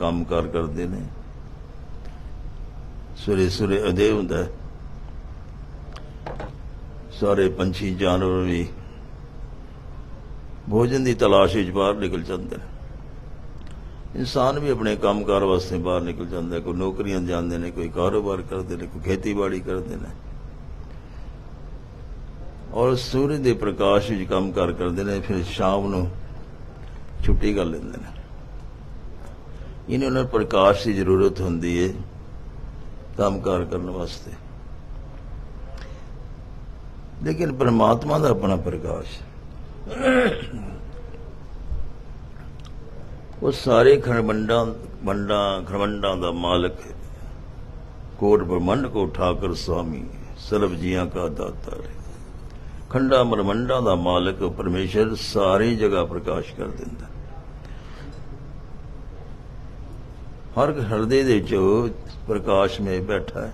ਕੰਮ ਕਾਰ ਕਰਦੇ ਨੇ। ਸਵੇਰੇ ਸਵੇਰੇ ਅਦੇ ਹੁੰਦਾ। ਸਾਰੇ ਪੰਛੀ, ਜਾਨਵਰ ਵੀ ਭੋਜਨ ਦੀ ਤਲਾਸ਼ ਵਿੱਚ ਬਾਹਰ ਨਿਕਲ ਜਾਂਦੇ ਨੇ। ਇਨਸਾਨ ਵੀ ਆਪਣੇ ਕੰਮਕਾਰ ਵਾਸਤੇ ਬਾਹਰ ਨਿਕਲ ਜਾਂਦਾ ਕੋਈ ਨੌਕਰੀਆਂ ਜਾਂਦੇ ਨੇ, ਕੋਈ ਕਾਰੋਬਾਰ ਕਰਦੇ ਨੇ, ਕੋਈ ਖੇਤੀਬਾੜੀ ਕਰਦੇ ਨੇ। ਔਰ ਸੂਰਜ ਦੇ ਪ੍ਰਕਾਸ਼ ਵਿੱਚ ਕੰਮ ਕਾਰ ਕਰਦੇ ਨੇ, ਫਿਰ ਸ਼ਾਮ ਨੂੰ ਛੁੱਟੀ ਕਰ ਲੈਂਦੇ ਨੇ। ਇਹਨਾਂ ਨੂੰ ਪ੍ਰਕਾਸ਼ ਦੀ ਜ਼ਰੂਰਤ ਹੁੰਦੀ ਹੈ ਕੰਮ ਕਾਰ ਕਰਨ ਵਾਸਤੇ। ਲੇਕਿਨ ਪਰਮਾਤਮਾ ਦਾ ਆਪਣਾ ਪ੍ਰਕਾਸ਼। ਉਹ ਸਾਰੇ ਖਰਮੰਡਾਂ ਮੰਡਾਂ ਖਰਮੰਡਾਂ ਦਾ ਮਾਲਕ ਹੈ। ਕੋਟ ਬ੍ਰਹਮੰਡ ਕੋ ਠਾਕਰ ਸੁਆਮੀ ਸਰਬ ਜੀਆਂ ਕਾ ਦਾਤਾ ਹੈ। ਖੰਡਾ ਬ੍ਰਹਮੰਡਾਂ ਦਾ ਮਾਲਕ ਪਰਮੇਸ਼ਰ ਸਾਰੀ ਜਗ੍ਹਾ ਪ੍ਰਕਾਸ਼ ਕਰ ਦਿੰਦਾ। ਹਰ ਹਿਰਦੇ ਦੇ ਵਿੱਚ ਪ੍ਰਕਾਸ਼ ਮੇ ਬੈਠਾ ਹੈ।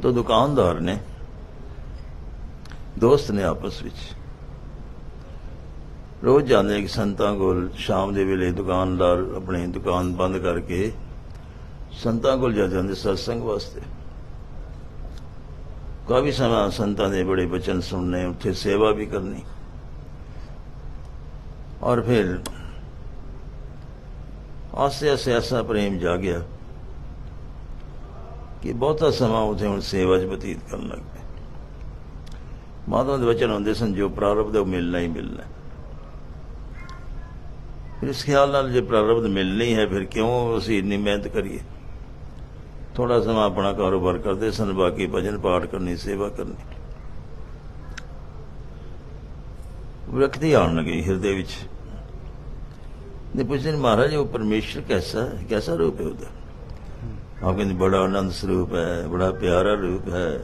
ਦੋ ਦੁਕਾਨਦਾਰ ਨੇ, ਦੋਸਤ ਨੇ ਆਪਸ ਵਿੱਚ। ਰੋਜ਼ ਜਾਂਦੇ ਕਿ ਸੰਤਾਂ ਕੋਲ, ਸ਼ਾਮ ਦੇ ਵੇਲੇ ਦੁਕਾਨਦਾਰ ਆਪਣੀ ਦੁਕਾਨ ਬੰਦ ਕਰਕੇ ਸੰਤਾਂ ਕੋਲ ਜਾ ਜਾਂਦੇ ਸਤਸੰਗ ਵਾਸਤੇ। ਕਾਫੀ ਸਮਾਂ ਸੰਤਾਂ ਦੇ ਬੜੇ ਬਚਨ ਸੁਣਨੇ, ਉੱਥੇ ਸੇਵਾ ਵੀ ਕਰਨੀ। ਔਰ ਫਿਰ ਆਸੇ ਆਸੇ ਐਸਾ ਪ੍ਰੇਮ ਜਾ ਗਿਆ ਕਿ ਬਹੁਤਾ ਸਮਾਂ ਉਥੇ ਹੁਣ ਸੇਵਾ 'ਚ ਬਤੀਤ ਕਰਨ ਲੱਗ ਪਏ ਮਾਤਾ ਦੇ ਵਚਨ ਹੁੰਦੇ ਸਨ, ਜੋ ਪ੍ਰਾਰਬਧ ਉਹ ਮਿਲਣਾ ਹੀ ਮਿਲਣਾ ਫਿਰ ਇਸ ਖਿਆਲ ਨਾਲ ਜੇ ਪ੍ਰਾਰਬਧ ਮਿਲਣੀ ਹੈ, ਫਿਰ ਕਿਉਂ ਅਸੀਂ ਇੰਨੀ ਮਿਹਨਤ ਕਰੀਏ? ਥੋੜਾ ਸਮਾਂ ਆਪਣਾ ਕਾਰੋਬਾਰ ਕਰਦੇ ਸਨ, ਬਾਕੀ ਭਜਨ ਪਾਠ ਕਰਨੀ, ਸੇਵਾ ਕਰਨੀ। ਵਿਅਕਤੀ ਆਉਣ ਲੱਗੀ ਹਿਰਦੇ ਵਿੱਚ। ਨੇ ਪੁੱਛਦੇ ਮਹਾਰਾਜ ਉਹ ਪਰਮੇਸ਼ਰ ਕੈਸਾ ਹੈ? ਕੈਸਾ ਰੂਪ ਹੈ ਉਹਦਾ? ਆਪ ਕਹਿੰਦੇ ਬੜਾ ਆਨੰਦ ਸਰੂਪ ਹੈ ਬੜਾ ਪਿਆਰਾ ਰੂਪ ਹੈ।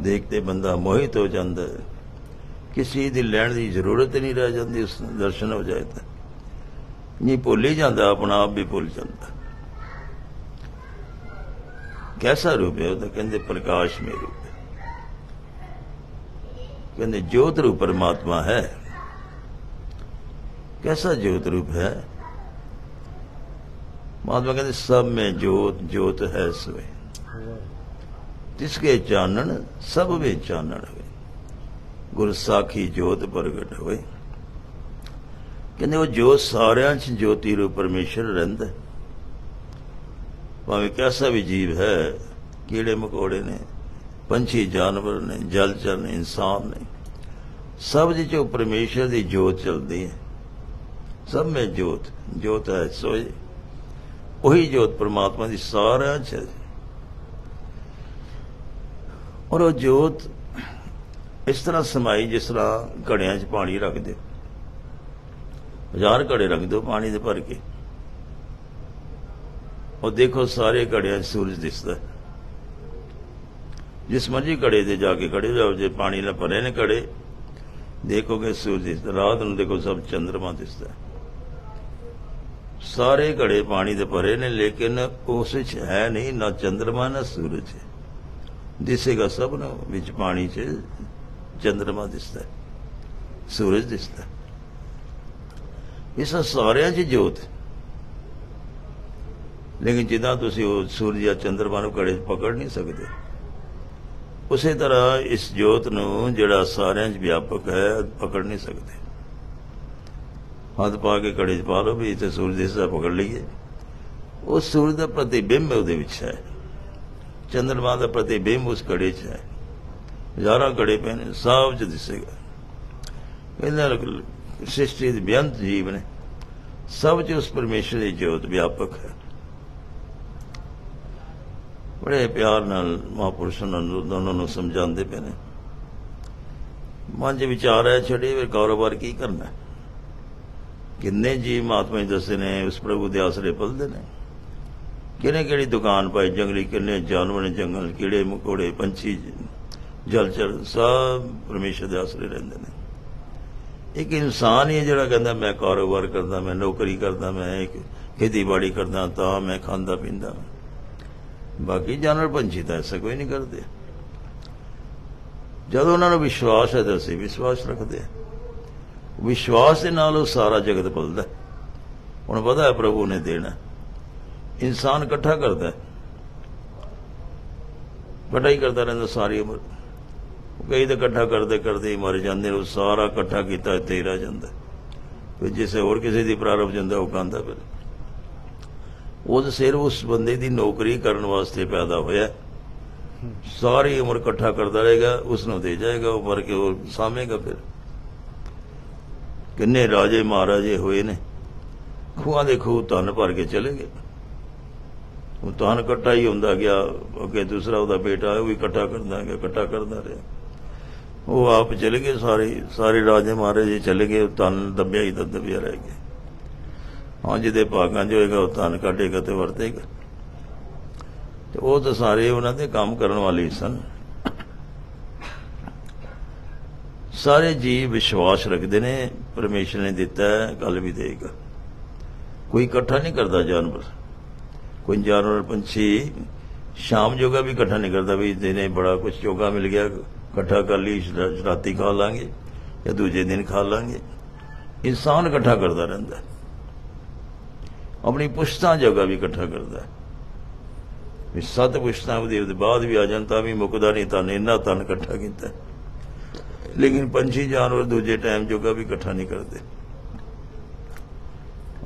ਦੇਖਤੇ ਬੰਦਾ ਮੋਹਿਤ ਹੋ ਜਾਂਦਾ ਹੈ। ਕਿਸੇ ਦੀ ਲੈਣ ਦੀ ਜ਼ਰੂਰਤ ਨਹੀਂ ਰਹਿ ਜਾਂਦੀ ਉਸ ਦਰਸ਼ਨ ਹੋ ਜਾਏ ਤਾਂ ਨਹੀਂ ਭੁੱਲ ਹੀ ਜਾਂਦਾ ਆਪਣਾ ਆਪ ਵੀ ਭੁੱਲ ਜਾਂਦਾ। ਕੈਸਾ ਰੂਪ ਹੈ ਉਹਦਾ? ਕਹਿੰਦੇ ਪ੍ਰਕਾਸ਼ ਮੇ ਰੂਪ ਹੈ। ਕਹਿੰਦੇ ਜੋਤ ਰੂਪ ਪਰਮਾਤਮਾ ਹੈ। कैसा ज्योत रूप है महात्मा कहते सब में जोत जोत है सोए तिसके चानन सब में चानन हुए ਗੁਰ ਸਾਖੀ ਜੋਤ ਪ੍ਰਗਟ ਹੋਏ ਕਹਿੰਦੇ ਉਹ ਜੋਤ ਸਾਰਿਆਂ 'ਚ ਜੋਤੀ ਰੂਪ ਪਰਮੇਸ਼ਰ ਰਹਿੰਦਾ ਹੈ। ਭਾਵੇਂ ਕੈਸਾ ਵੀ ਜੀਵ ਹੈ ਕੀੜੇ ਮਕੌੜੇ ਨੇ ਪੰਛੀ ਜਾਨਵਰ ਨੇ ਜਲਚਰ ਨੇ ਇਨਸਾਨ ਨੇ ਸਭ ਦੇ 'ਚ ਉਹ ਪਰਮੇਸ਼ਰ ਦੀ ਜੋਤ ਚਲਦੀ ਹੈ ਸਭ में ਜੋਤ ਜੋਤ ਹੈ ਸੋਏ ਉਹੀ ਜੋਤ ਪ੍ਰਮਾਤਮਾ ਦੀ ਸਾਰਿਆਂ ਚ ਔਰ ਉਹ ਜੋਤ ਇਸ ਤਰ੍ਹਾਂ ਸਮਾਈ ਜਿਸ ਤਰ੍ਹਾਂ ਘੜਿਆਂ 'ਚ ਪਾਣੀ ਰੱਖ ਦਿਓ ਹਜ਼ਾਰ ਘੜੇ ਰੱਖ ਦਿਓ ਪਾਣੀ ਦੇ ਭਰ ਕੇ। ਉਹ ਦੇਖੋ ਸਾਰੇ ਘੜਿਆਂ 'ਚ ਸੂਰਜ ਦਿਸਦਾ ਜਿਸ ਮਰਜ਼ੀ ਘੜੇ ਤੇ ਜਾ ਕੇ ਖੜੇ ਹੋ ਜਾਓ, ਜੇ ਪਾਣੀ ਨਾਲ ਭਰੇ ਨੇ ਘੜੇ, ਦੇਖੋਗੇ ਸੂਰਜ ਦਿਸਦਾ। ਰਾਤ ਨੂੰ ਦੇਖੋ ਸਭ ਚੰਦਰਮਾ ਦਿਸਦਾ ਸਾਰੇ ਘੜੇ ਪਾਣੀ ਦੇ ਭਰੇ ਨੇ ਲੇਕਿਨ ਉਸ ਵਿੱਚ ਹੈ ਨਹੀਂ ਨਾ ਚੰਦਰਮਾ ਨਾ ਸੂਰਜ। ਦਿਸੇਗਾ ਸਭ ਨੂੰ ਵਿੱਚ ਪਾਣੀ 'ਚ ਚੰਦਰਮਾ ਦਿਸਦਾ ਹੈ, ਸੂਰਜ ਦਿਸਦਾ ਇਸ ਸਾਰਿਆਂ 'ਚ ਜੋਤ ਲੇਕਿਨ ਜਿੱਦਾਂ ਤੁਸੀਂ ਉਹ ਸੂਰਜ ਜਾਂ ਚੰਦਰਮਾ ਨੂੰ ਘੜੇ 'ਚ ਪਕੜ ਨਹੀਂ ਸਕਦੇ ਉਸੇ ਤਰ੍ਹਾਂ ਇਸ ਜੋਤ ਨੂੰ ਜਿਹੜਾ ਸਾਰਿਆਂ 'ਚ ਵਿਆਪਕ ਹੈ ਪਕੜ ਨਹੀਂ ਸਕਦੇ। ਹੱਥ ਪਾ ਕੇ ਘੜੇ 'ਚ ਪਾ ਲਓ ਵੀ ਇੱਥੇ ਸੂਰਜ ਦਿਸਦਾ ਪਕੜ ਲਈਏ। ਉਹ ਸੂਰਜ ਦਾ ਪ੍ਰਤੀਬਿੰਬ ਉਹਦੇ ਵਿੱਚ ਹੈ। ਚੰਦਰਮਾ ਦਾ ਪ੍ਰਤੀਬਿੰਬ ਉਸ ਘੜੇ 'ਚ ਹੈ। ਹਜ਼ਾਰਾਂ ਘੜੇ ਪਏ ਨੇ ਸਭ 'ਚ ਦਿਸੇਗਾ। ਇਹਨਾਂ ਸ੍ਰਿਸ਼ਟੀ ਦੇ ਬੇਅੰਤ ਜੀਵ ਨੇ। ਸਭ 'ਚ ਉਸ ਪਰਮੇਸ਼ਰ ਦੀ ਜੋਤ ਵਿਆਪਕ ਹੈ। ਬੜੇ ਪਿਆਰ ਨਾਲ ਮਹਾਪੁਰਸ਼ਾਂ ਨੂੰ ਦੋਨੋਂ ਨੂੰ ਸਮਝਾਉਂਦੇ ਪਏ ਨੇ। ਮਨ 'ਚ ਵਿਚਾਰ ਹੈ ਛੜੇ ਫਿਰ ਕਾਰੋਬਾਰ ਕੀ ਕਰਨਾ ਹੈ? ਕਿੰਨੇ ਜੀ ਮਹਾਤਮਾ ਜੀ ਦੱਸੇ ਨੇ, ਉਸ ਪ੍ਰਭੂ ਦੇ ਆਸਰੇ ਪਲਦੇ ਨੇ। ਕਿਹਨੇ ਕਿਹੜੀ ਦੁਕਾਨ ਪਾਈ, ਜੰਗਲੀ ਕਿੰਨੇ ਜਾਨਵਰ ਨੇ, ਜੰਗਲ ਕੀੜੇ, ਮਕੌੜੇ, ਪੰਛੀ, ਜਲਚਰ, ਸਭ ਪਰਮੇਸ਼ਰ ਦੇ ਆਸਰੇ ਰਹਿੰਦੇ ਨੇ। ਇੱਕ ਇਨਸਾਨ ਹੀ ਜਿਹੜਾ ਕਹਿੰਦਾ, ਮੈਂ ਕਾਰੋਬਾਰ ਕਰਦਾ, ਮੈਂ ਨੌਕਰੀ ਕਰਦਾ, ਮੈਂ ਇੱਕ ਖੇਤੀਬਾੜੀ ਕਰਦਾ, ਤਾਂ ਮੈਂ ਖਾਂਦਾ, ਪੀਂਦਾ। ਬਾਕੀ ਜਾਨਵਰ, ਪੰਛੀ ਤਾਂ ਐਸਾ ਕੋਈ ਨਹੀਂ ਕਰਦੇ। ਜਦੋਂ ਉਹਨਾਂ ਨੂੰ ਵਿਸ਼ਵਾਸ ਹੈ ਤਾਂ ਅਸੀਂ ਵਿਸ਼ਵਾਸ ਰੱਖਦੇ ਹਾਂ। ਵਿਸ਼ਵਾਸ ਦੇ ਨਾਲ ਉਹ ਸਾਰਾ ਜਗਤ ਬਲਦਾ ਹੁਣ ਪਤਾ ਹੈ ਪ੍ਰਭੂ ਨੇ ਦੇਣਾ ਇਨਸਾਨ ਇਕੱਠਾ ਕਰਦਾ ਹੈ। ਇਕੱਠਾ ਹੀ ਕਰਦਾ ਰਹਿੰਦਾ ਸਾਰੀ ਉਮਰ। ਕਈ ਤਾਂ ਇਕੱਠਾ ਕਰਦੇ ਕਰਦੇ ਹੀ ਮਰ ਜਾਂਦੇ ਨੇ, ਉਹ ਸਾਰਾ ਇਕੱਠਾ ਕੀਤਾ ਇੱਥੇ ਰਹਿ ਜਾਂਦਾ ਫਿਰ ਜਿਸੇ ਹੋਰ ਕਿਸੇ ਦੀ ਪ੍ਰਾਰੰਭ ਜਾਂਦਾ, ਉਹ ਕਾਂਦਾ ਫਿਰ। ਉਹ ਤਾਂ ਸਿਰ ਉਸ ਬੰਦੇ ਦੀ ਨੌਕਰੀ ਕਰਨ ਵਾਸਤੇ ਪੈਦਾ ਹੋਇਆ ਸਾਰੀ ਉਮਰ ਇਕੱਠਾ ਕਰਦਾ ਰਹੇਗਾ ਉਸ ਨੂੰ ਦੇ ਜਾਏਗਾ, ਉਹ ਮਰ ਕੇ ਉਹ ਸਾਹਮਣੇਗਾ ਫਿਰ। ਕਿੰਨੇ ਰਾਜੇ ਮਹਾਰਾਜੇ ਹੋਏ ਨੇ। ਖੂਹਾਂ ਦੇ ਖੂਹ ਧਨ ਭਰ ਕੇ ਚਲੇ ਗਏ। ਉਹ ਧਨ ਇਕੱਠਾ ਹੀ ਹੁੰਦਾ ਗਿਆ, ਅੱਗੇ ਦੂਸਰਾ ਉਹਦਾ ਬੇਟਾ, ਉਹ ਵੀ ਇਕੱਠਾ ਕਰਦਾ ਗਿਆ, ਇਕੱਠਾ ਕਰਦਾ ਰਿਹਾ। ਉਹ ਆਪ ਚਲੇ ਗਏ ਸਾਰੇ ਸਾਰੇ ਰਾਜੇ ਮਹਾਰਾਜੇ ਚਲੇ ਗਏ ਧਨ ਦੱਬਿਆ ਹੀ ਦੱਬਿਆ ਰਹਿ ਗਿਆ। ਹਾਂ, ਜਿਹਦੇ ਭਾਗਾਂ 'ਚ ਹੋਏਗਾ, ਉਹ ਧਨ ਕੱਢੇਗਾ ਤੇ ਵਰਤੇਗਾ। ਤੇ ਉਹ ਤਾਂ ਸਾਰੇ ਉਹਨਾਂ ਦੇ ਕੰਮ ਕਰਨ ਵਾਲੇ ਸਨ। ਸਾਰੇ ਜੀ ਵਿਸ਼ਵਾਸ ਰੱਖਦੇ ਨੇ। ਪਰਮੇਸ਼ਰ ਨੇ ਦਿੱਤਾ ਹੈ ਕੱਲ ਵੀ ਦੇਗਾ ਕੋਈ ਇਕੱਠਾ ਨਹੀਂ ਕਰਦਾ ਜਾਨਵਰ। ਕੋਈ ਜਾਨਵਰ ਪੰਛੀ, ਸ਼ਾਮ ਜੋਗਾ ਵੀ ਇਕੱਠਾ ਨਹੀਂ ਕਰਦਾ ਵੀ ਦਿਨੇ ਬੜਾ ਕੁਝ ਜੋਗਾ ਮਿਲ ਗਿਆ, ਇਕੱਠਾ ਕਰ ਲਈ ਰਾਤੀ ਖਾ ਲਾਂਗੇ ਜਾਂ ਦੂਜੇ ਦਿਨ ਖਾ ਲਾਂਗੇ। ਇਨਸਾਨ ਇਕੱਠਾ ਕਰਦਾ ਰਹਿੰਦਾ। ਆਪਣੀ ਪੁਸ਼ਤਾਂ ਜਗ੍ਹਾ ਵੀ ਇਕੱਠਾ ਕਰਦਾ। ਵੀ ਸੱਤ ਪੁਸ਼ਤਾਂ ਉਹਦੇ ਬਾਅਦ ਵੀ ਆ ਜਾਂਦਾ ਵੀ ਮੁੱਕਦਾ ਨਹੀਂ, ਤਾਂ ਇੰਨਾ ਤਨ ਇਕੱਠਾ ਕੀਤਾ। ਲੇਕਿਨ ਪੰਛੀ ਜਾਨਵਰ ਦੂਜੇ ਟਾਈਮ ਜੋਗਾ ਵੀ ਇਕੱਠਾ ਨਹੀਂ ਕਰਦੇ।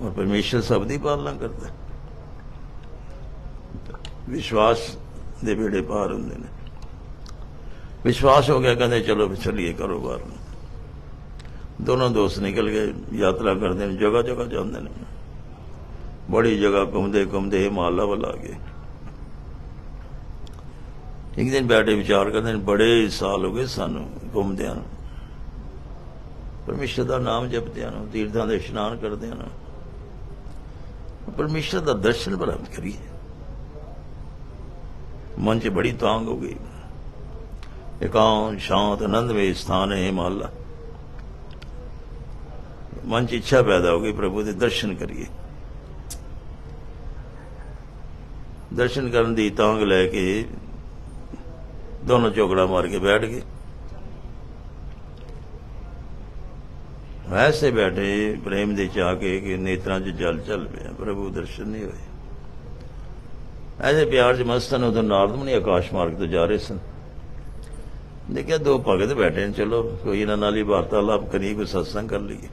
ਔਰ ਪਰਮੇਸ਼ਰ ਸਭ ਦੀ ਪਾਲਣਾ ਕਰਦਾ ਵਿਸ਼ਵਾਸ ਦੇ ਬੇੜੇ ਪਾਰ ਹੁੰਦੇ ਨੇ। ਵਿਸ਼ਵਾਸ ਹੋ ਗਿਆ, ਕਹਿੰਦੇ ਚਲੋ ਵੀ ਚੱਲੀਏ ਕਾਰੋਬਾਰ ਨੂੰ। ਦੋਨੋਂ ਦੋਸਤ ਨਿਕਲ ਗਏ, ਯਾਤਰਾ ਕਰਦੇ ਨੇ ਜਗ੍ਹਾ ਜਗ੍ਹਾ ਜਾਂਦੇ ਨੇ। ਬੜੀ ਜਗ੍ਹਾ ਘੁੰਮਦੇ ਘੁੰਮਦੇ ਹਿਮਾਲਾ ਵੱਲ ਆ ਗਏ। ਇੱਕ ਦਿਨ ਬੈਠੇ ਵਿਚਾਰ ਕਰਦੇ ਨੇ, ਬੜੇ ਸਾਲ ਹੋ ਗਏ ਸਾਨੂੰ ਘੁੰਮਦਿਆਂ ਨੂੰ। ਪਰਮੇਸ਼ਰ ਦਾ ਨਾਮ ਜਪਦਿਆਂ ਨੂੰ, ਤੀਰਥਾਂ ਦੇ ਇਸ਼ਨਾਨ ਕਰਦਿਆਂ ਨੂੰ। ਪਰਮੇਸ਼ਰ ਦਾ ਦਰਸ਼ਨ ਪ੍ਰਾਪਤ ਕਰੀਏ। ਮਨ 'ਚ ਬੜੀ ਤਾਂਗ ਹੋ ਗਈ। ਇਕਾਂਤ, ਸ਼ਾਂਤ, ਆਨੰਦਮਈ ਸਥਾਨ ਹੈ ਹਿਮਾਲਾ ਮਨ 'ਚ ਇੱਛਾ ਪੈਦਾ ਹੋ ਗਈ, ਪ੍ਰਭੂ ਦੇ ਦਰਸ਼ਨ ਕਰੀਏ। ਦਰਸ਼ਨ ਕਰਨ ਦੀ ਤਾਂਗ ਲੈ ਕੇ ਦੋਨੋਂ ਝੋਗੜਾ ਮਾਰ ਕੇ ਬੈਠ ਗਏ। ਵੈਸੇ ਬੈਠੇ ਪ੍ਰੇਮ ਦੇ ਚਾਹ ਕੇ ਕਿ ਨੇਤਰਾਂ 'ਚ ਜਲ ਚੱਲ ਪਿਆ, ਪ੍ਰਭੂ ਦਰਸ਼ਨ ਨਹੀਂ ਹੋਏ। ਐਸੇ ਪਿਆਰ 'ਚ ਮਸਤਨ ਉਦੋਂ ਨਾਰਦ ਮੁਨੀ ਆਕਾਸ਼ ਮਾਰਗ ਤੋਂ ਜਾ ਰਹੇ ਸਨ। ਦੇਖਿਆ ਦੋ ਭਗਤ ਬੈਠੇ ਨੇ, ਚਲੋ, ਕੋਈ ਇਹਨਾਂ ਨਾਲ ਹੀ ਵਾਰਤਾਲਾਪ ਕਰੀਏ, ਕੋਈ ਸਤਸੰਗ ਕਰ ਲਈਏ।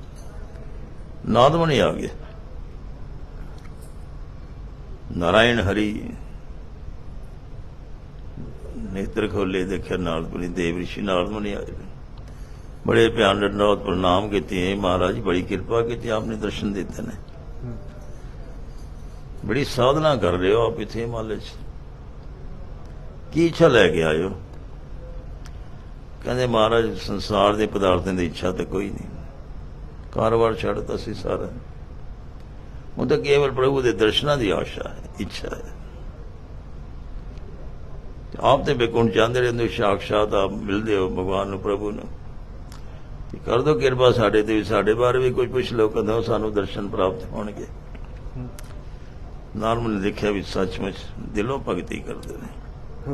ਨਾਰਦ ਮੁਨੀ ਆ ਗਏ। ਨਾਰਾਇਣ ਹਰੀ ਨੇਤਰ ਖੋਲੇ ਦੇਖਿਆ ਨਾਰਦ ਮੁਨੀ ਦੇਵ ਰਿਸ਼ੀ ਨਾਰਦ ਮੁਨੀ ਆਏ ਬੜੇ ਪਿਆਰ ਨਾਲ ਪ੍ਰਣਾਮ ਕੀਤੇ ਮਹਾਰਾਜ ਬੜੀ ਕਿਰਪਾ ਕੀਤੀ ਆਪਨੇ ਦਰਸ਼ਨ ਦਿੱਤੇ ਨੇ। ਬੜੀ ਸਾਧਨਾ ਕਰ ਰਹੇ ਹੋ ਆਪ ਇਥੇ ਹਿਮਾਲय ਚ। ਕੀ ਇੱਛਾ ਲੈ ਕੇ ਆਇਓ ਕਹਿੰਦੇ ਮਹਾਰਾਜ, ਸੰਸਾਰ ਦੇ ਪਦਾਰਥਾਂ ਦੀ ਇੱਛਾ ਤੇ ਕੋਈ ਨਹੀਂ। ਕਾਰੋਬਾਰ ਛੱਡਤਾ ਸੀ ਸਾਰਾ। ਉਹ ਤਾਂ ਕੇਵਲ ਪ੍ਰਭੂ ਦੇ ਦਰਸ਼ਨਾਂ ਦੀ ਆਸ਼ਾ ਹੈ, ਇੱਛਾ ਹੈ। ਆਪ ਤੇ ਬੇਕੁੰਠ ਚਾਹੁੰਦੇ ਰਹਿੰਦੇ ਹੋ, ਸਾਖਸ਼ਾਤ ਆਪ ਮਿਲਦੇ ਹੋ ਭਗਵਾਨ ਨੂੰ ਪ੍ਰਭੂ ਨੂੰ। ਕਿ ਕਰ ਦੋ ਕਿਰਪਾ ਸਾਡੇ ਤੇ ਵੀ ਸਾਡੇ ਬਾਰੇ ਵੀ ਕੁਝ ਪੁੱਛ ਲਓ ਕਦੋਂ ਸਾਨੂੰ ਦਰਸ਼ਨ ਪ੍ਰਾਪਤ ਹੋਣਗੇ। ਨਾਰਮਲ ਨੇ ਦੇਖਿਆ ਵੀ ਸੱਚਮੁੱਚ ਦਿਲੋਂ ਭਗਤੀ ਕਰਦੇ ਨੇ।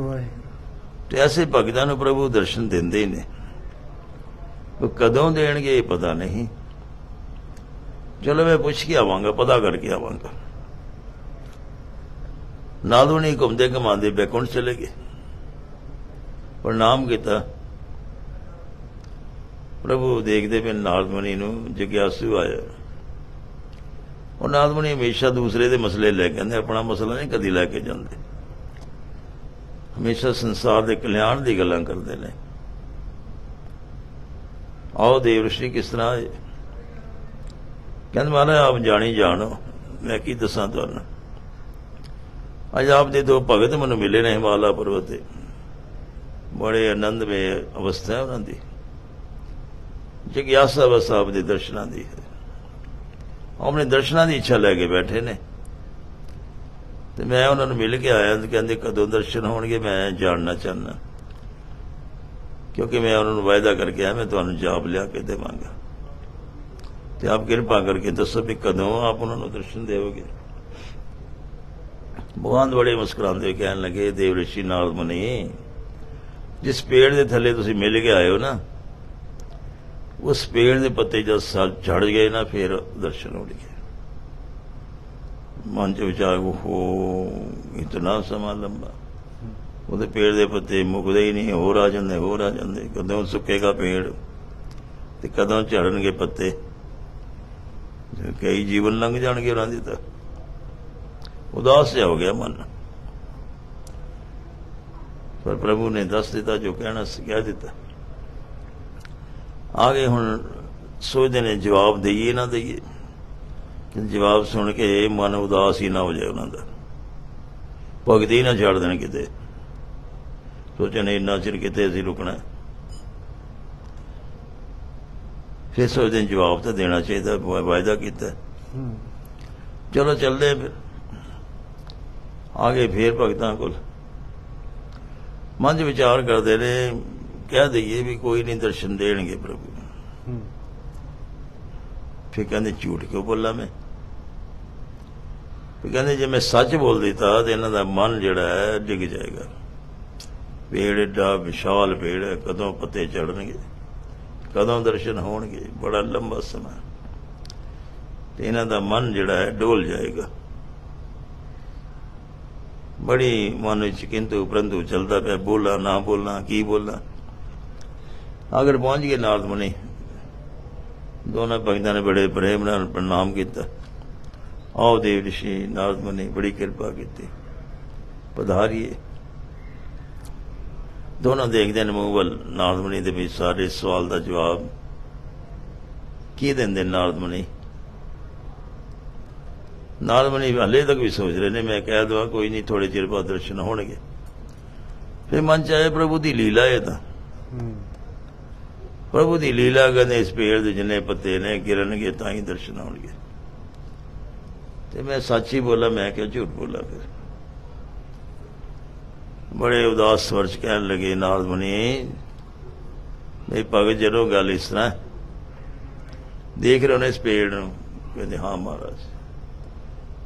ਵਾਹਿਗੁਰੂ। ਤੇ ਐਸੇ ਭਗਤਾਂ ਨੂੰ ਪ੍ਰਭੂ ਦਰਸ਼ਨ ਦਿੰਦੇ ਹੀ ਨੇ। ਉਹ ਕਦੋਂ ਦੇਣਗੇ ਇਹ ਪਤਾ ਨਹੀਂ। ਚਲੋ ਮੈਂ ਪੁੱਛ ਕੇ ਆਵਾਂਗਾ ਪਤਾ ਕਰਕੇ ਆਵਾਂਗਾ। ਨਾਦੁਣੀ ਘੁੰਮਦੇ ਘਮਾਉਂਦੇ ਬੈਕੁੰਠ ਚਲੇ ਗਏ। ਪ੍ਰਣਾਮ ਕੀਤਾ। ਪ੍ਰਭੂ ਦੇਖਦੇ ਪਏ ਨਾਰਦਮੁਨੀ ਨੂੰ ਜਗਿਆਸੂ ਆਇਆ। ਉਹ ਨਾਰਦਮੁਨੀ ਹਮੇਸ਼ਾ ਦੂਸਰੇ ਦੇ ਮਸਲੇ ਲੈ ਕਹਿੰਦੇ ਆਪਣਾ ਮਸਲਾ ਨਹੀਂ ਕਦੀ ਲੈ ਕੇ ਜਾਂਦੇ। ਹਮੇਸ਼ਾ ਸੰਸਾਰ ਦੇ ਕਲਿਆਣ ਦੀ ਗੱਲਾਂ ਕਰਦੇ ਨੇ। ਆਓ ਦੇਵ ਰਿਸ਼ੀ ਕਿਸ ਤਰ੍ਹਾਂ ਆਏ? ਕਹਿੰਦੇ, ਮਹਾਰਾਜ, ਆਪ ਜਾਣੀ ਜਾਣੋ, ਮੈਂ ਕੀ ਦੱਸਾਂ ਤੁਹਾਨੂੰ? ਅੱਜ ਆਪ ਦੇ ਦੋ ਭਗਤ ਮੈਨੂੰ ਮਿਲੇ ਨੇ ਹਿਮਾਲਾ ਪਰਬਤ ਤੇ। ਬੜੇ ਆਨੰਦਮय ਅਵਸਥਾ ਉਹਨਾਂ ਦੀ। ਜਿਗਿਆਸਾ ਬਸ ਦੇ ਦਰਸ਼ਨਾਂ ਦੀ। ਹੈ ਆਪਣੇ ਦਰਸ਼ਨਾਂ ਦੀ ਇੱਛਾ ਲੈ ਕੇ ਬੈਠੇ ਨੇ। ਤੇ ਮੈਂ ਉਹਨਾਂ ਨੂੰ ਮਿਲ ਕੇ ਆਇਆ ਤੇ ਕਹਿੰਦੇ ਕਦੋਂ ਦਰਸ਼ਨ ਹੋਣਗੇ, ਮੈਂ ਜਾਣਨਾ ਚਾਹੁੰਦਾ। ਕਿਉਂਕਿ ਮੈਂ ਉਹਨਾਂ ਨੂੰ ਵਾਅਦਾ ਕਰਕੇ ਆਇਆ, ਮੈਂ ਤੁਹਾਨੂੰ ਜਾਬ ਲਿਆ ਕੇ ਦੇਵਾਂਗਾ। ਤੇ ਆਪ ਕਿਰਪਾ ਕਰਕੇ ਦੱਸੋ ਵੀ ਕਦੋਂ ਆਪ ਉਹਨਾਂ ਨੂੰ ਦਰਸ਼ਨ ਦੇਵੋਗੇ। ਭਗਵਾਨ ਬੜੇ ਮੁਸਕਰਾਉਂਦੇ ਹੋਏ ਕਹਿਣ ਲੱਗੇ, ਦੇਵ ਰਿਸ਼ੀ ਨਾਲ ਮਨੀ। ਜਿਸ ਪੇੜ ਦੇ ਥੱਲੇ ਤੁਸੀਂ ਮਿਲ ਕੇ ਆਏ ਹੋ ਨਾ, ਉਸ ਪੇੜ ਦੇ ਪੱਤੇ ਜਦ ਸਾਲ ਝੜ ਗਏ ਨਾ, ਫਿਰ ਦਰਸ਼ਨ ਹੋਣਗੇ ਮਨ ਚ ਵਿਚਾਰ ਉਹ ਇਤਨਾ ਸਮਾਂ ਲੰਬਾ। ਉਹਦੇ ਪੇੜ ਦੇ ਪੱਤੇ ਮੁੱਕਦੇ ਹੀ ਨਹੀਂ, ਹੋਰ ਆ ਜਾਂਦੇ, ਹੋਰ ਆ ਜਾਂਦੇ। ਕਦੋਂ ਸੁੱਕੇਗਾ ਪੇੜ ਤੇ ਕਦੋਂ ਝੜਨਗੇ ਪੱਤੇ? ਕਈ ਜੀਵਨ ਲੰਘ ਜਾਣਗੇ ਉਹਨਾਂ ਦੇ ਤਾਂ। ਉਦਾਸ ਹੋ ਗਿਆ ਮਨ। ਪਰ ਪ੍ਰਭੂ ਨੇ ਦੱਸ ਦਿੱਤਾ ਜੋ ਕਹਿਣਾ ਸੀ ਕਹਿ ਦਿੱਤਾ। ਆਗੇ ਹੁਣ ਸੋਚਦੇ ਨੇ ਜਵਾਬ ਦਈਏ ਨਾ ਦਈਏ। ਕਿ ਜਵਾਬ ਸੁਣ ਕੇ ਮਨ ਉਦਾਸ ਹੀ ਨਾ ਹੋ ਜਾਏ ਉਹਨਾਂ ਦਾ। ਭਗਤੀ ਨਾ ਛੱਡ ਦੇਣ ਕਿਤੇ। ਸੋਚਣ ਇੰਨਾ ਚਿਰ ਕਿਤੇ ਅਸੀਂ ਰੁਕਣਾ। ਫਿਰ ਸੋਚਦੇ ਨੇ ਜਵਾਬ ਤਾਂ ਦੇਣਾ ਚਾਹੀਦਾ ਵਾਅਦਾ ਕੀਤਾ। ਚਲੋ ਚੱਲਦੇ ਫਿਰ। ਆਗੇ ਫੇਰ ਭਗਤਾਂ ਕੋਲ। ਮਨ 'ਚ ਵਿਚਾਰ ਕਰਦੇ ਨੇ ਕਹਿ ਦਈਏ ਵੀ ਕੋਈ ਨਹੀਂ ਦਰਸ਼ਨ ਦੇਣਗੇ ਪ੍ਰਭੂ। ਫਿਰ ਕਹਿੰਦੇ ਝੂਠ ਕਿਉਂ ਬੋਲਾਂ ਮੈਂ? ਫਿਰ ਕਹਿੰਦੇ ਜੇ ਮੈਂ ਸੱਚ ਬੋਲ ਦਿੱਤਾ ਤੇ ਇਹਨਾਂ ਦਾ ਮਨ ਜਿਹੜਾ ਹੈ ਡਿੱਗ ਜਾਏਗਾ। ਪੇੜ ਏਡਾ ਵਿਸ਼ਾਲ ਪੇੜ ਹੈ ਕਦੋਂ ਪੱਤੇ ਚੜਨਗੇ ਕਦੋਂ ਦਰਸ਼ਨ ਹੋਣਗੇ? ਬੜਾ ਲੰਬਾ ਸਮਾਂ। ਤੇ ਇਹਨਾਂ ਦਾ ਮਨ ਜਿਹੜਾ ਹੈ ਡੋਲ ਜਾਏਗਾ। ਬੜੀ ਮਨ ਵਿੱਚ ਕਿੰਤੂ ਪ੍ਰੰਤੂ ਚੱਲਦਾ ਪਿਆ, ਬੋਲਾ, ਨਾ ਬੋਲਾਂ, ਕੀ ਬੋਲਾਂ। ਅਗਰ ਪਹੁੰਚ ਗਏ ਨਾਰਦ ਮੁਨੀ। ਦੋਨਾਂ ਭਗਤਾਂ ਨੇ ਬੜੇ ਪ੍ਰੇਮ ਨਾਲ ਪ੍ਰਣਾਮ ਕੀਤਾ। ਆਓ ਦੇਵ ਰਿਸ਼ੀ, ਨਾਰਦ ਮੁਨੀ, ਬੜੀ ਕਿਰਪਾ ਕੀਤੀ। ਪਧਾਰੀਏ। ਦੋਨੋਂ ਦੇਖਦੇ ਨੇ ਮੂੰਹ ਵੱਲ ਨਾਰਦ ਮੁਨੀ ਦੇ ਵੀ ਸਾਰੇ ਸਵਾਲ ਦਾ ਜਵਾਬ, ਕੀ ਦਿੰਦੇ ਨਾਰਦ ਮੁਨੀ? ਮੁਨੀ ਹਲੇ ਤੱਕ ਵੀ ਸੋਚ ਰਹੇ ਨੇ ਮੈਂ ਕਹਿ ਦਵਾਂ ਕੋਈ ਨਹੀਂ ਥੋੜੇ ਚਿਰ ਬਾਅਦ ਦਰਸ਼ਨ ਹੋਣਗੇ। ਫਿਰ ਮਨ ਚ ਆਇਆ ਪ੍ਰਭੂ ਦੀ ਲੀਲਾ ਇਹ ਤਾਂ। ਪ੍ਰਭੂ ਦੀ ਲੀਲਾ ਕਹਿੰਦੇ ਇਸ ਪੇੜ ਦੇ ਜਿੰਨੇ ਪੱਤੇ ਨੇ ਗਿਰਨਗੇ ਤਾਂ ਹੀ ਦਰਸ਼ਨ ਆਉਣਗੇ। ਤੇ ਮੈਂ ਸੱਚ ਹੀ ਬੋਲਾ ਮੈਂ ਕਿਉਂ ਝੂਠ ਬੋਲਾ ਫਿਰ। ਬੜੇ ਉਦਾਸ ਸਵਰ ਚ ਕਹਿਣ ਲੱਗੇ ਨਾਰਦ ਮੁਨੀ ਮੇਰੀ ਭਗਤ ਜਦੋਂ ਗੱਲ ਇਸ ਤਰ੍ਹਾਂ। ਦੇਖ ਰਹੇ ਨਾ ਇਸ ਪੇੜ ਨੂੰ ਕਹਿੰਦੇ ਹਾਂ ਮਹਾਰਾਜ।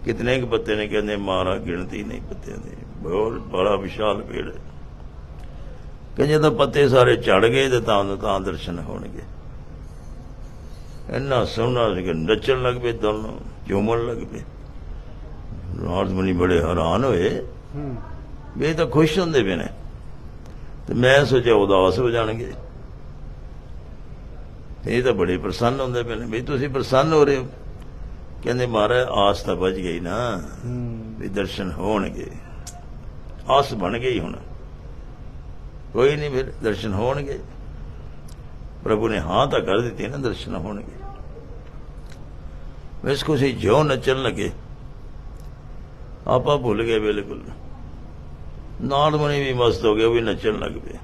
ਕਿਤਨੇ ਕੁ ਪੱਤੇ ਨੇ ਕਹਿੰਦੇ ਮਾਰਾ ਗਿਣਤੀ ਨਹੀਂ ਪੱਤਿਆਂ ਦੀ। ਬਹੁਤ ਬੜਾ ਵਿਸ਼ਾਲ ਪੇੜ ਹੈ। ਕਿ ਜਦੋਂ ਪੱਤੇ ਸਾਰੇ ਝੜ ਗਏ ਤੇ ਤਾਂ ਤਾਂ ਦਰਸ਼ਨ ਹੋਣਗੇ। ਇੰਨਾ ਸੋਹਣਾ ਸੀ ਕਿ ਨੱਚਣ ਲੱਗ ਪਏ ਦੋਨੋਂ ਝੂਮਣ ਲੱਗ ਪਏ। ਨਾਰਦ ਮੁਨੀ ਬੜੇ ਹੈਰਾਨ ਹੋਏ। ਹੂੰ। ਵੀ ਤਾਂ ਖੁਸ਼ ਹੁੰਦੇ ਪਏ ਨੇ। ਤੇ ਮੈਂ ਸੋਚਿਆ ਉਦਾਸ ਹੋ ਜਾਣਗੇ। ਇਹ ਤਾਂ ਬੜੇ ਪ੍ਰਸੰਨ ਹੁੰਦੇ ਪਏ ਨੇ। ਵੀ ਤੁਸੀਂ ਪ੍ਰਸੰਨ ਹੋ ਰਹੇ ਹੋ। ਕਹਿੰਦੇ ਮਹਾਰਾਜ ਆਸ ਤਾਂ ਬਚ ਗਈ ਨਾ ਵੀ ਦਰਸ਼ਨ ਹੋਣਗੇ। ਆਸ ਬਣ ਗਈ ਹੁਣ। ਕੋਈ ਨਹੀਂ ਫਿਰ ਦਰਸ਼ਨ ਹੋਣਗੇ। ਪ੍ਰਭੂ ਨੇ ਹਾਂ ਤਾਂ ਕਰ ਦਿੱਤੀ ਨਾ ਦਰਸ਼ਨ ਹੋਣਗੇ। ਵੈਸ ਕੁਛ ਜੋ ਨੱਚਣ ਲੱਗੇ ਆਪਾਂ ਭੁੱਲ ਗਏ ਬਿਲਕੁਲ। ਨਾਰਦ ਮੁਨੀ ਵੀ ਮਸਤ ਹੋ ਗਏ ਉਹ ਵੀ ਨੱਚਣ ਲੱਗ ਪਏ।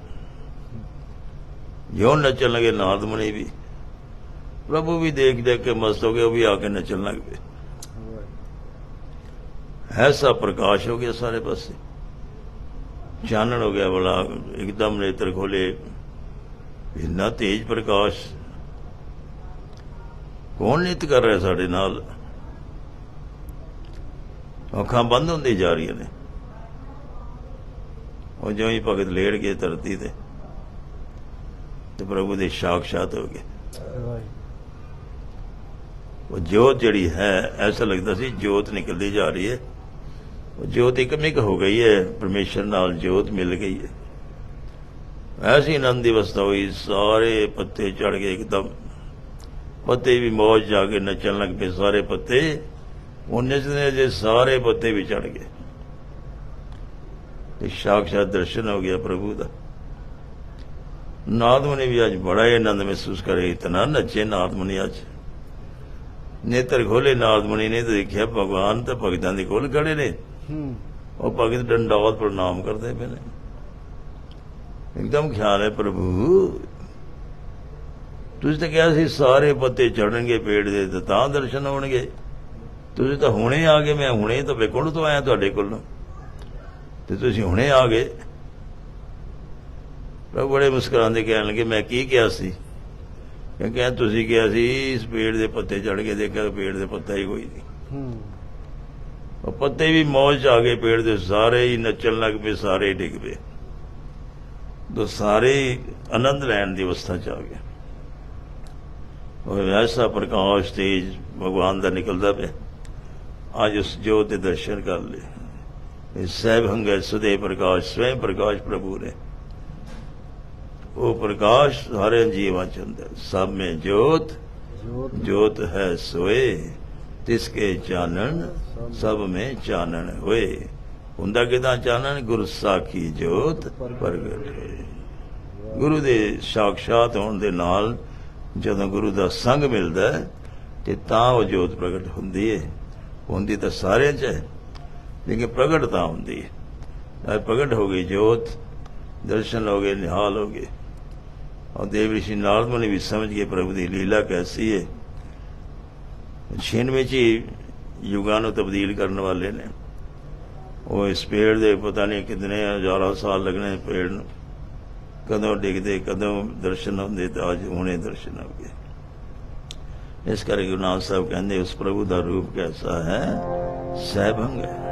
ਜੋ ਨੱਚਣ ਲੱਗੇ ਨਾਰਦ ਮੁਨੀ ਵੀ ਪ੍ਰਭੂ ਵੀ ਦੇਖ ਦੇਖ ਕੇ ਮਸਤ ਹੋ ਗਏ ਉਹ ਵੀ ਆ ਕੇ ਨੱਚਣ ਲੱਗ ਪਏ। ਐਸਾ ਪ੍ਰਕਾਸ਼ ਹੋ ਗਿਆ ਸਾਰੇ ਪਾਸੇ। ਚਾਨਣ ਹੋ ਗਿਆ ਬੜਾ, ਇੱਕਦਮ ਨੇਤਰ ਖੋਲੇ ਇੰਨਾ ਤੇਜ ਪ੍ਰਕਾਸ਼। ਕੌਣ ਨਿਤ ਕਰ ਰਿਹਾ ਸਾਡੇ ਨਾਲ? ਅੱਖਾਂ ਬੰਦ ਹੁੰਦੀ ਜਾ ਰਹੀਆਂ ਨੇ। ਉਹ ਜਿਉਂ ਹੀ ਭਗਤ ਲੇੜ ਗਏ ਧਰਤੀ ਤੇ। ਤੇ ਪ੍ਰਭੂ ਦੇ ਸਾਖਸ਼ਾਤ ਹੋ ਗਏ। ਉਹ ਜੋਤ ਜਿਹੜੀ ਹੈ, ਐਸਾ ਲੱਗਦਾ ਸੀ ਜੋਤ ਨਿਕਲਦੀ ਜਾ ਰਹੀ ਹੈ। ਉਹ ਜੋਤ ਇੱਕ ਇੱਕਮਿਕ ਹੋ ਗਈ ਹੈ, ਪਰਮੇਸ਼ਰ ਨਾਲ ਜੋਤ ਮਿਲ ਗਈ ਹੈ। ਐਸੀ ਆਨੰਦ ਦੀ ਅਵਸਥਾ ਹੋਈ, ਸਾਰੇ ਪੱਤੇ ਚੜ ਗਏ ਇੱਕਦਮ। ਪੱਤੇ ਵੀ ਮੌਜ ਜਾ ਕੇ ਨੱਚਣ ਲੱਗ ਪਏ ਸਾਰੇ ਪੱਤੇ। ਉਹ ਨੱਚਦੇ ਜੇ ਸਾਰੇ ਪੱਤੇ ਵੀ ਚੜ ਗਏ। ਤੇ ਸਾਖਸ਼ਾਤ ਦਰਸ਼ਨ ਹੋ ਗਿਆ ਪ੍ਰਭੂ ਦਾ। ਨਾਦ ਮੁਨੀ ਵੀ ਅੱਜ ਬੜਾ ਹੀ ਆਨੰਦ ਮਹਿਸੂਸ ਕਰੇ, ਇਤਨਾ ਨੱਚੇ ਨਾਦ ਮੁਨੀ ਅੱਜ। ਨੇਤਰ ਖੋਲੇ ਨਾਦ ਮੁਨੀ ਨੇ ਤੇ ਦੇਖਿਆ ਭਗਵਾਨ ਤਾਂ ਭਗਤਾਂ ਦੇ ਕੋਲ ਖੜੇ ਨੇ। ਉਹ ਭਗਤ ਡੰਡਾਵਤ ਪ੍ਰਣਾਮ ਕਰਦੇ ਪਏ ਨੇ। ਇੱਕਦਮ ਖਿਆਲ ਹੈ ਪ੍ਰਭੂ ਤੁਸੀਂ ਤਾਂ ਕਿਹਾ ਸੀ ਸਾਰੇ ਪੱਤੇ ਚੜਨਗੇ ਪੇੜ ਦੇ ਤੇ ਤਾਂ ਦਰਸ਼ਨ ਹੋਣਗੇ। ਤੁਸੀਂ ਤਾਂ ਹੁਣੇ ਆ ਗਏ ਮੈਂ ਹੁਣੇ ਤਾਂ ਵੇਕੁੰਡ ਤੋਂ ਆਇਆ ਤੁਹਾਡੇ ਕੋਲ ਤੇ ਤੁਸੀਂ ਹੁਣੇ ਆ ਗਏ। ਪ੍ਰਭੂ ਬੜੇ ਮੁਸਕਰਾਉਂਦੇ ਕਹਿਣ ਲੱਗੇ ਮੈਂ ਕੀ ਕਿਹਾ ਸੀ? ਕਿਉਂਕਿ ਤੁਸੀਂ ਕਿਹਾ ਸੀ ਇਸ ਪੇੜ ਦੇ ਪੱਤੇ ਚੜ ਕੇ ਦੇਖਿਆ ਪੇੜ ਦੇ ਪੱਤਾ ਹੀ ਕੋਈ ਨਹੀਂ। ਹੂੰ। ਉਹ ਪੱਤੇ ਵੀ ਮੌਜ 'ਚ ਆ ਗਏ ਪੇੜ ਦੇ ਸਾਰੇ ਹੀ ਨੱਚਣ ਲੱਗ ਪਏ ਸਾਰੇ ਡਿੱਗ ਪਏ। ਦੋ ਸਾਰੇ ਆਨੰਦ ਲੈਣ ਦੀ ਅਵਸਥਾ 'ਚ ਆ ਗਏ। ਉਹ ਐਸਾ ਪ੍ਰਕਾਸ਼ ਤੇਜ ਭਗਵਾਨ ਦਾ ਨਿਕਲਦਾ ਪਿਆ। ਅੱਜ ਉਸ ਜੋਤ ਦੇ ਦਰਸ਼ਨ ਕਰ ਲਏ। ਇਹ ਸਹਿਬੰਗ ਹੈ ਸੁਦੇ ਪ੍ਰਕਾਸ਼ ਸਵੈਂ ਪ੍ਰਕਾਸ਼ ਪ੍ਰਭੂ ਨੇ। ਉਹ ਪ੍ਰਕਾਸ਼ ਸਾਰੇ ਜੀਵਾਂ ਚ ਹੁੰਦਾ ਹੈ। ਸਭ ਮੇ ਜੋਤ ਜੋਤ ਹੈ ਸੋਏ, ਤਿਸ ਕੇ ਚਾਨਣ, ਸਭ ਮੇ ਚਾਨਣ ਹੋਏ। ਹੁੰਦਾ ਕਿਦਾਂ ਚਾਨਣ? ਗੁਰ ਸਾਖੀ ਜੋਤ ਪ੍ਰਗਟ ਹੋਏ। ਗੁਰੂ ਦੇ ਸਾਖਸ਼ਾਤ ਹੋਣ ਦੇ ਨਾਲ ਜਦੋਂ ਗੁਰੂ ਦਾ ਸੰਗ ਮਿਲਦਾ ਤੇ ਤਾਂ ਉਹ ਜੋਤ ਪ੍ਰਗਟ ਹੁੰਦੀ ਹੈ। ਹੁੰਦੀ ਤਾਂ ਸਾਰਿਆਂ 'ਚ ਹੈ, ਲੇਕਿਨ ਪ੍ਰਗਟ ਤਾਂ ਹੁੰਦੀ ਹੈ। ਪ੍ਰਗਟ ਹੋ ਗਈ ਜੋਤ, ਦਰਸ਼ਨ ਹੋ ਗਏ, ਨਿਹਾਲ ਹੋ ਗਏ। और देव ऋषि नारद मुनि भी समझ गए प्रभु की लीला कैसी है ਛਿੰਨ ਵਿੱਚ ਹੀ ਯੁਗਾਂ ਨੂੰ ਤਬਦੀਲ ਕਰਨ ਵਾਲੇ ਨੇ ਉਹ ਇਸ ਪੇੜ ਦੇ ਪਤਾ ਨਹੀਂ ਕਿੰਨੇ ਹਜ਼ਾਰਾਂ ਸਾਲ ਲੱਗਣੇ ਪੇੜ ਨੂੰ ਕਦੋਂ ਡਿੱਗਦੇ ਕਦੋਂ ਦਰਸ਼ਨ ਹੁੰਦੇ ਤਾਂ ਅੱਜ ਹੁਣੇ ਦਰਸ਼ਨ ਹੋ ਗਏ ਇਸ ਕਰਕੇ ਗੁਰੂ ਨਾਨਕ ਸਾਹਿਬ ਕਹਿੰਦੇ ਉਸ ਪ੍ਰਭੂ ਦਾ ਰੂਪ ਕੈਸਾ ਹੈ ਸਹਿਬੰਗ ਹੈ